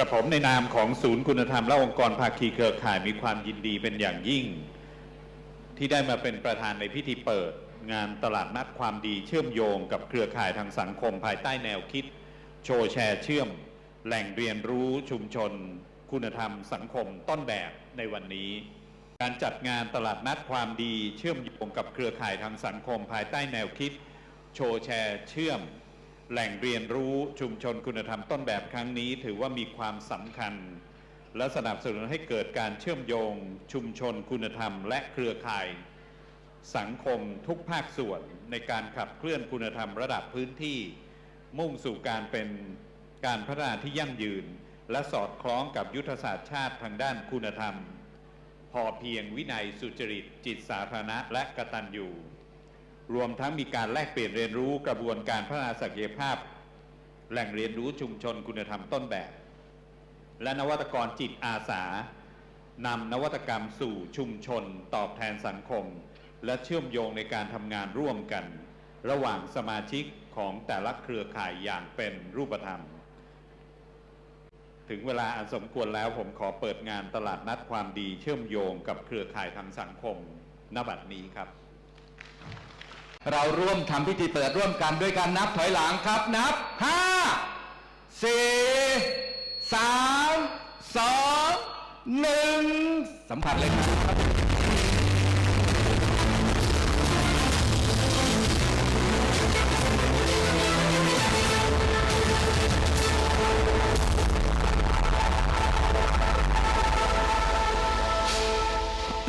กับผมในนามของศูนย์คุณธรรมและองค์กรภาคีเครือข่ายมีความยินดีเป็นอย่างยิ่ง ที่ได้มาเป็นประธานในพิธีเปิด งานตลาดนัดความดีเชื่อมโยงกับเครือข่ายทางสังคมภายใต้แนวคิด โชว์แชร์เชื่อม แหล่งเรียนรู้ชุมชน คุณธรรมสังคมต้นแบบในวันนี้ การจัดงานตลาดนัดความดีเชื่อมโยงกับเครือข่ายทางสังคมภายใต้แนวคิด โชว์แชร์เชื่อม แหล่งเรียนรู้ชุมชนคุณธรรมต้นแบบครั้งนี้ ถือว่ามีความสำคัญ และสนับสนุนให้เกิดการเชื่อมโยง ชุมชนคุณธรรม และเครือข่าย สังคมทุกภาคส่วนในการขับเคลื่อนคุณธรรมระดับพื้นที่ มุ่งสู่การเป็นการพัฒนาที่ยั่งยืน และสอดคล้องกับยุทธศาสตร์ชาติทางด้านคุณธรรม พอเพียงวินัยสุจริตจิตสาธารณะและกตัญญู รวมทั้งมีการแลกเปลี่ยนเรียนรู้กระบวนการพัฒนาศักยภาพ แหล่งเรียนรู้ชุมชนคุณธรรมต้นแบบ และนวัตกรจิตอาสานำนวัตกรรมสู่ชุมชน ตอบแทนสังคม และเชื่อมโยงในการทำงานร่วมกัน ระหว่างสมาชิกของแต่ละเครือข่ายอย่างเป็นรูปธรรม ถึงเวลาอันสมควรแล้วผมขอเปิดงานตลาดนัดความดีเชื่อมโยงกับเครือข่ายทางสังคมณบัดนี้ครับ เราร่วมทำพิธีเปิดร่วมกันด้วยการนับถอยหลังครับนับห้าสี่สามสองหนึ่งสัมผัสเลยครับ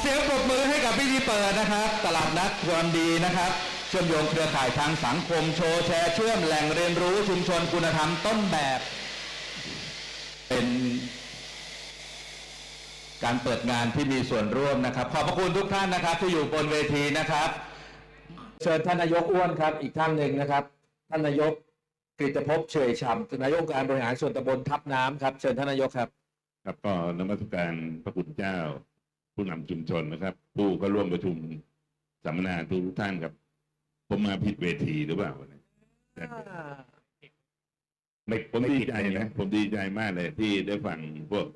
เสียงปรบมือให้กับพิธีเปิดนะครับ ตลาดนัดความดีนะครับ เชื่อมโยงเครือข่ายทางสังคมโชว์แชร์เชื่อมแหล่งเรียนรู้ชุมชนคุณธรรมต้นแบบ เป็นการเปิดงานที่มีส่วนร่วมนะครับ ขอบพระคุณทุกท่านนะครับ ที่อยู่บนเวทีนะครับ เชิญท่านนายกอ้วนครับ อีกท่านหนึ่งนะครับ ท่านนายกกฤตภพเฉยฉ่ำนายกการบริหารส่วนตำบลทับน้ำครับเชิญท่านนายกครับ ครับก็นมัสการพระคุณเจ้า ผู้นำชุมชนนะครับ ผู้ก็ร่วมประชุมสัมมนาทุกท่านครับ ผมมาผิดเวทีหรือเปล่าเนี่ยไม่ผมดีใจนะ ผมดีใจมากเลย ที่ได้ฟังพวก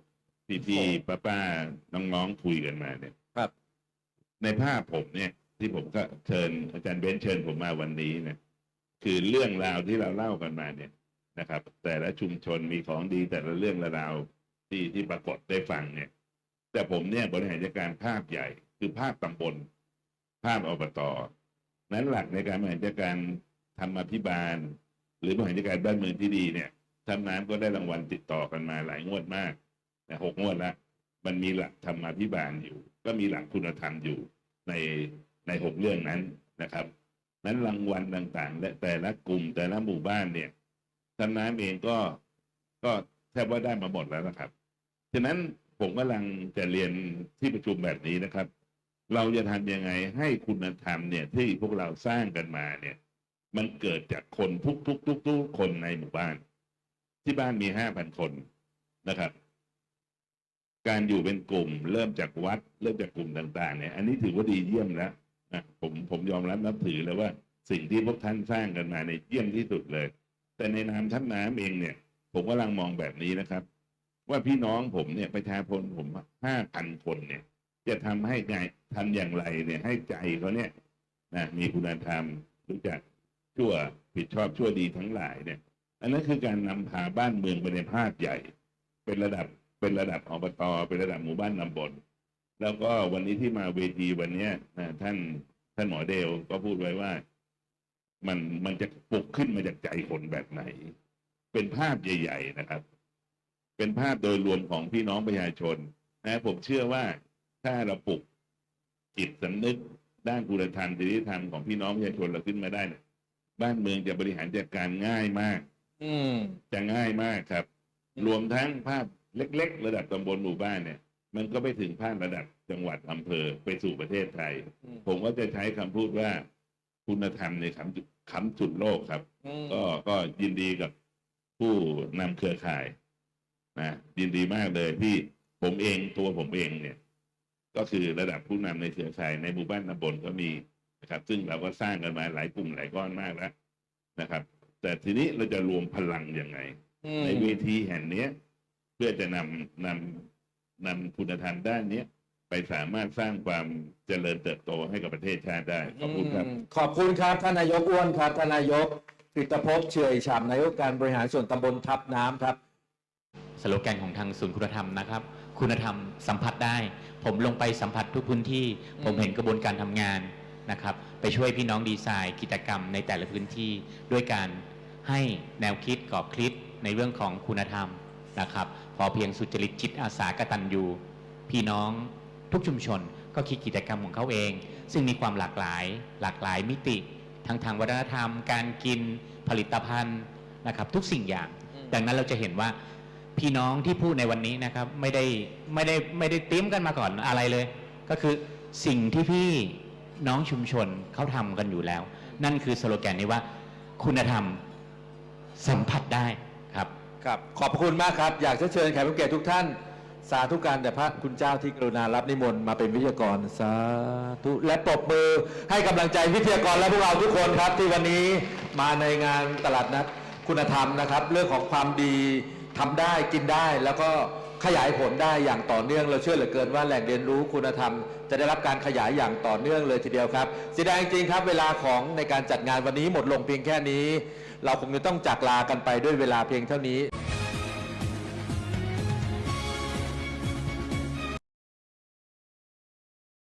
พี่ๆป้าๆน้องๆคุยกันมาเนี่ยครับ ในภาพผมเนี่ย ที่ผมก็เชิญอาจารย์เบนซ์เชิญผมมาวันนี้เนี่ยคือเรื่องราวที่เราเล่ากันมาเนี่ยนะครับ แต่ละชุมชนมีของดีแต่ละเรื่องราวที่ที่ปรากฏได้ฟังเนี่ย แต่ผมเนี่ยบริหารจัดการภาพใหญ่ คือภาพตำบล ภาพอบต นั้นหลักในการบริหารจัดการธรรมาภิบาล หรือบริหารจัดการบ้านเมืองที่ดีเนี่ยท่านน้ำก็ได้รางวัลติดต่อกันมาหลายงวดมากนะหกงวดละมันมีหลักธรรมาภิบาลอยู่ ก็มีหลักคุณธรรมอยู่ในในหกเรื่องนั้นนะครับ นั้นรางวัลต่างๆ และแต่ละกลุ่มแต่ละหมู่บ้านเนี่ยท่านน้ำเองก็ก็แทบว่าได้มาหมดแล้วนะครับ ฉะนั้นผมกำลังจะเรียนที่ประชุมแบบนี้นะครับ เราจะทำยังไงให้คุณธรรมเนี่ยที่พวกเราสร้างกันมาเนี่ย มันเกิดจากคนทุกทุกทุกทุกคนในหมู่บ้าน ที่บ้านมีห้าพันคนนะครับ การอยู่เป็นกลุ่ม เริ่มจากวัด เริ่มจากกลุ่มต่าง ๆ เนี่ย อันนี้ถือว่าดีเยี่ยมแล้วนะผมผมยอมรับนับถือเลยว่า สิ่งที่พวกท่านสร้างกันมาในเยี่ยมที่สุดเลย แต่ในนามท่านน้ำเองเนี่ย ผมกำลังมองแบบนี้นะครับ ว่าพี่น้องผมเนี่ยประชาชนผมห้าพันคนเนี่ย จะทำให้ไงทำอย่างไรเนี่ย ให้ใจเขาเนี่ยนะมีคุณธรรมรู้จักชั่วผิดชอบชั่วดีทั้งหลายเนี่ย อันนั้นคือการนำพาบ้านเมืองไปในภาพใหญ่ เป็นระดับเป็นระดับอบตเป็นระดับหมู่บ้านตำบลแล้วก็วันนี้ที่มาเวทีวันเนี้ยนะท่านท่านหมอเดลก็พูดไว้ว่า มันมันจะปลุกขึ้นมาจากใจคนแบบไหน เป็นภาพใหญ่ ๆ นะครับ เป็นภาพโดยรวมของพี่น้องประชาชนนะผมเชื่อว่า ถ้าเราปลุกจิตสำนึกด้านคุณธรรมจริยธรรมของพี่น้องประชาชนเราขึ้นมาได้เนี่ยบ้านเมืองจะบริหารจัดการง่ายมาก อืมจะง่ายมากครับ รวมทั้งภาพเล็ก ๆ ระดับตำบลหมู่บ้านเนี่ย มันก็ไปถึงภาพระดับจังหวัดอำเภอไปสู่ประเทศไทยอืมผมก็จะใช้คำพูดว่า คุณธรรมในคำจุดคำจุดโลกครับอืมก็ก็ยินดีกับผู้นำเครือข่ายนะยินดีมากเลยที่ผมเองตัวผมเองเนี่ย ก็คือระดับผู้นำในเครือข่ายในหมู่บ้านตำบลก็มีนะครับ ซึ่งเราก็สร้างกันมาหลายกลุ่มหลายก้อนมากแล้วนะครับ แต่ทีนี้เราจะรวมพลังยังไงอืมในเวทีแห่งเนี้ยเพื่อจะนำนำนำคุณธรรมด้านเนี้ยไปสามารถสร้างความเจริญเติบโตให้กับประเทศชาติได้ ขอบคุณครับอืมขอบคุณครับท่านนายกอ้วนครับท่านนายกกฤตภพเฉอยฉ่ำนายกการบริหารส่วนตำบลทับน้ำครับ สโลแกนของทางศูนย์คุณธรรมนะครับ คุณธรรมสัมผัสได้ ผมลงไปสัมผัสทุกพื้นที่ ผมเห็นกระบวนการทำงานนะครับ ไปช่วยพี่น้องดีไซน์กิจกรรมในแต่ละพื้นที่ด้วยการให้แนวคิดกรอบคิดในเรื่องของคุณธรรมนะครับ พอเพียงสุจริตจิตอาสากตัญญูพี่น้องทุกชุมชนก็คิดกิจกรรมของเขาเอง ซึ่งมีความหลากหลาย หลากหลายมิติ ทั้งทางวัฒนธรรม การกินผลิตภัณฑ์นะครับ ทุกสิ่งอย่าง ดังนั้นเราจะเห็นว่า พี่น้องที่พูดในวันนี้นะครับไม่ได้ไม่ได้ไม่ได้เตรียมกันมาก่อนอะไรเลย ก็คือสิ่งที่พี่น้องชุมชนเขาทำกันอยู่แล้ว นั่นคือสโลแกนนี้ว่า คุณธรรมสัมผัสได้ครับครับ ขอบพระคุณมากครับ อยากจะเชิญแขกผู้เกียรติทุกท่าน สาธุการแต่พระคุณเจ้าที่กรุณารับนิมนต์มาเป็นวิทยากรสาธุและปรบมือให้กำลังใจวิทยากรและพวกเราทุกคนครับ ที่วันนี้มาในงานตลาดนัดคุณธรรมนะครับ เรื่องของความดี ทำได้กินได้แล้วก็ขยายผลได้อย่างต่อเนื่องเราเชื่อเหลือเกินว่าแหล่งเรียนรู้คุณธรรม จะได้รับการขยายอย่างต่อเนื่องเลยทีเดียวครับเสียดายจริงๆครับเวลาของในการจัดงานวันนี้หมดลงเพียงแค่นี้ เราคงจะต้องจากลากันไปด้วยเวลาเพียงเท่านี้